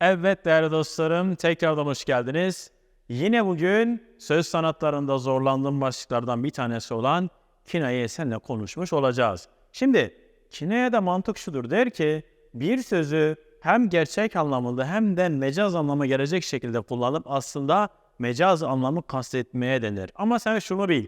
Evet değerli dostlarım, tekrardan hoş geldiniz. Yine bugün söz sanatlarında zorlandığım başlıklardan bir tanesi olan kinaye seninle konuşmuş olacağız. Şimdi kineye de mantık şudur der ki bir sözü hem gerçek anlamında hem de mecaz anlamı gelecek şekilde kullanıp aslında mecaz anlamı kastetmeye denir. Ama sen şunu bil.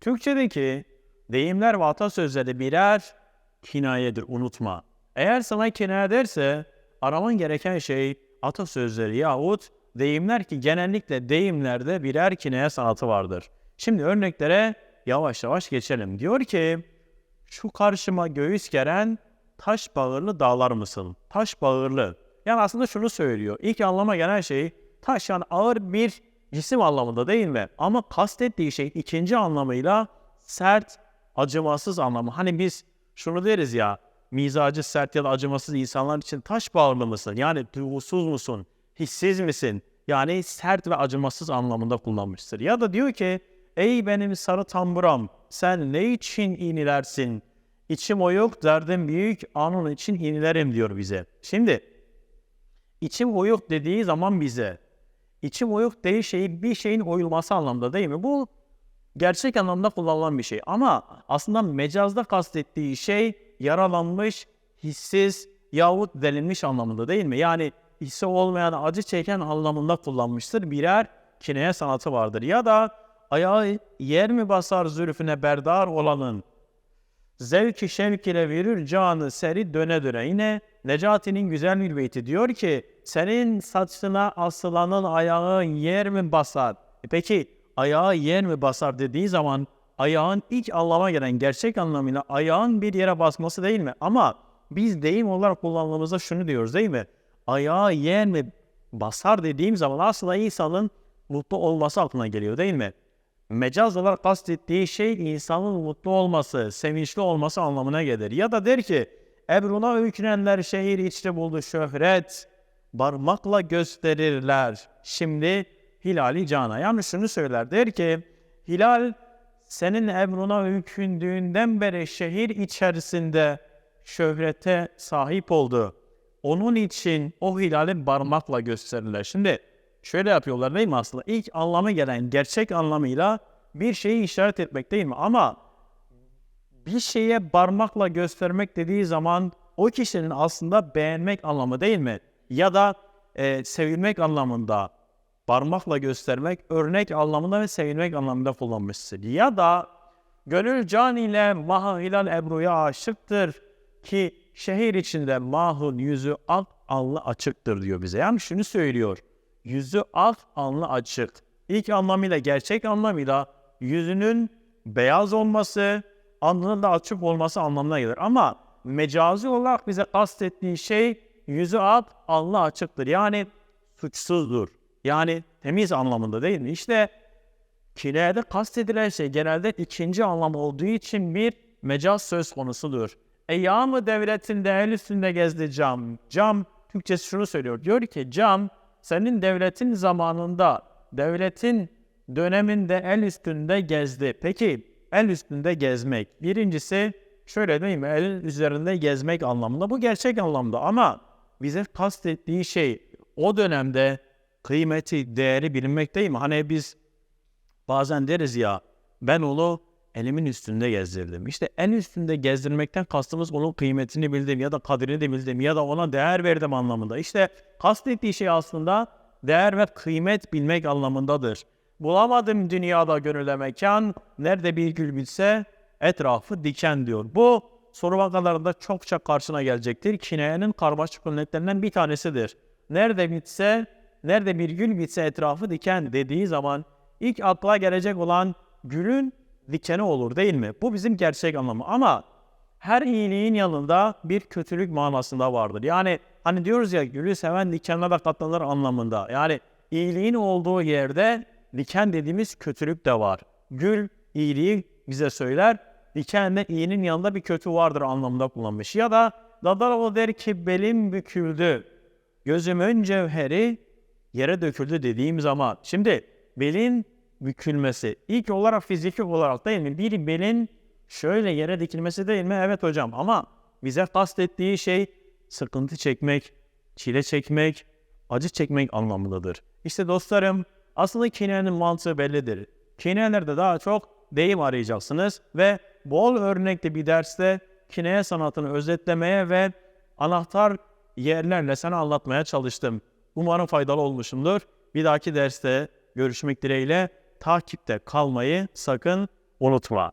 Türkçedeki deyimler ve atasözleri birer kinayedir unutma. Eğer sana kinaye derse araman gereken şey atasözleri yahut deyimler ki genellikle deyimlerde birer kinaye sanatı vardır. Şimdi örneklere yavaş yavaş geçelim. Diyor ki şu karşıma göğüs geren taş bağırlı dağlar mısın? Taş bağırlı. Yani aslında şunu söylüyor. İlk anlama gelen şey taş yani ağır bir cisim anlamında değil mi? Ama kastettiği şey ikinci anlamıyla sert, acımasız anlamı. Hani biz şunu deriz ya, mizacı sert ya da acımasız insanlar için taş bağırlı mısın? Yani duygusuz musun? Hissiz misin? Yani sert ve acımasız anlamında kullanmıştır. Ya da diyor ki, ey benim sarı tamburam, sen ne için inilersin? İçim o yok, derdim büyük, anın için inilerim diyor bize. Şimdi, içim oyuk dediği zaman bize, içim oyuk dediği şey bir şeyin oyulması anlamda değil mi? Bu gerçek anlamda kullanılan bir şey. Ama aslında mecazda kastettiği şey yaralanmış, hissiz yahut delinmiş anlamında değil mi? Yani hissi olmayan, acı çeken anlamında kullanmıştır. Birer kineye sanatı vardır. Ya da ayağı yer mi basar zülfüne berdar olanın, zevki şevk ile verir canı seri döne döne. Yine Necati'nin güzel bir beyti diyor ki, senin saçına asılanın ayağı yer mi basar? E peki ayağı yer mi basar dediği zaman ayağın ilk anlama gelen gerçek anlamıyla ayağın bir yere basması değil mi? Ama biz deyim olarak kullandığımızda şunu diyoruz değil mi? Ayağı yer mi basar dediğim zaman aslında insanın mutlu olması aklına geliyor değil mi? Mecaz olarak kastettiği şey insanın mutlu olması, sevinçli olması anlamına gelir. Ya da der ki, Ebruna öykünenler şehir içte buldu şöhret, parmakla gösterirler. Şimdi Hilali Cana. Yani şunu söyler, der ki, Hilal senin Ebruna öykündüğünden beri şehir içerisinde şöhrete sahip oldu. Onun için o hilali parmakla gösterirler. Şimdi şöyle yapıyorlar değil mi aslında? İlk anlamı gelen gerçek anlamıyla bir şeyi işaret etmek değil mi? Ama bir şeye parmakla göstermek dediği zaman o kişinin aslında beğenmek anlamı değil mi? Ya da e, sevilmek anlamında parmakla göstermek, örnek anlamında ve sevilmek anlamında kullanmıştır. Ya da gönül can ile Maha Hilal Ebru'ya aşıktır ki şehir içinde Mah'ın yüzü ak alnı açıktır diyor bize. Yani şunu söylüyor. Yüzü ak alnı açık. İlk anlamıyla gerçek anlamıyla yüzünün beyaz olması, alnının da açık olması anlamına gelir. Ama mecazi olarak bize kastettiği şey yüzü ak, alnı açıktır. Yani suçsuzdur. Yani temiz anlamında değil mi? İşte kilerde kastedilen şey genelde ikinci anlam olduğu için bir mecaz söz konusudur. Eyyam-ı devletinde el üstünde gezdi cam. Cam, Türkçesi şunu söylüyor. Diyor ki cam, senin devletin zamanında, devletin döneminde el üstünde gezdi. Peki, el üstünde gezmek. Birincisi, şöyle değil mi? El üzerinde gezmek anlamında. Bu gerçek anlamda ama bize kastettiği şey o dönemde kıymeti, değeri bilinmek değil mi? Hani biz bazen deriz ya, ben onu elimin üstünde gezdirdim. İşte en üstünde gezdirmekten kastımız onun kıymetini bildim ya da kadrini de bildim ya da ona değer verdim anlamında. İşte kastettiği şey aslında değer ve kıymet bilmek anlamındadır. Bulamadım dünyada gönüle mekan, nerede bir gül bitse etrafı diken diyor. Bu soru vakalarında çokça karşına gelecektir. Kineyenin karmaşık örneklerinden bir tanesidir. Nerede bitse, nerede bir gül bitse etrafı diken dediği zaman ilk akla gelecek olan gülün dikeni olur değil mi? Bu bizim gerçek anlamı ama her iyiliğin yanında bir kötülük manasında vardır. Yani hani diyoruz ya gülü seven dikenle de katlanır anlamında. Yani iyiliğin olduğu yerde diken dediğimiz kötülük de var. Gül iyiliği bize söyler. Diken de iyinin yanında bir kötü vardır anlamında kullanmış. Ya da Dadaroğlu der ki belim büküldü. Gözümün cevheri yere döküldü dediğim zaman. Şimdi belin bükülmesi. İlk olarak fiziki olarak değil mi? Bir belin şöyle yere dikilmesi değil mi? Evet hocam ama bize kastettiği şey sıkıntı çekmek, çile çekmek, acı çekmek anlamındadır. İşte dostlarım aslında kinayenin mantığı bellidir. Kinayelerde daha çok deyim arayacaksınız ve bol örnekli bir derste kinaye sanatını özetlemeye ve anahtar yerlerle sana anlatmaya çalıştım. Umarım faydalı olmuşumdur. Bir dahaki derste görüşmek dileğiyle takipte kalmayı sakın unutma.